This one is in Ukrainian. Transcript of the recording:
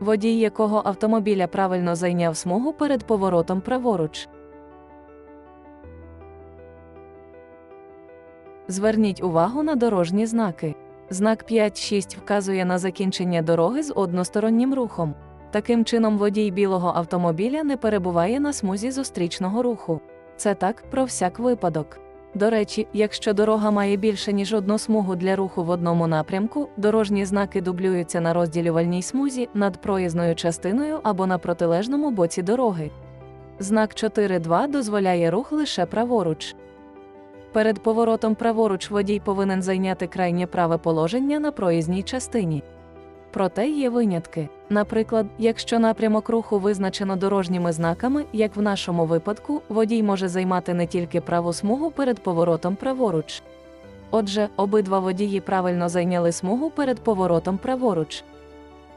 Водій якого автомобіля правильно зайняв смугу перед поворотом праворуч. Зверніть увагу на дорожні знаки. Знак 5-6 вказує на закінчення дороги з одностороннім рухом. Таким чином, водій білого автомобіля не перебуває на смузі зустрічного руху. Це так про всяк випадок. До речі, якщо дорога має більше ніж одну смугу для руху в одному напрямку, дорожні знаки дублюються на розділювальній смузі над проїзною частиною або на протилежному боці дороги. Знак 4.2 дозволяє рух лише праворуч. Перед поворотом праворуч водій повинен зайняти крайнє праве положення на проїзній частині. Проте є винятки. Наприклад, якщо напрямок руху визначено дорожніми знаками, як в нашому випадку, водій може займати не тільки праву смугу перед поворотом праворуч. Отже, обидва водії правильно зайняли смугу перед поворотом праворуч.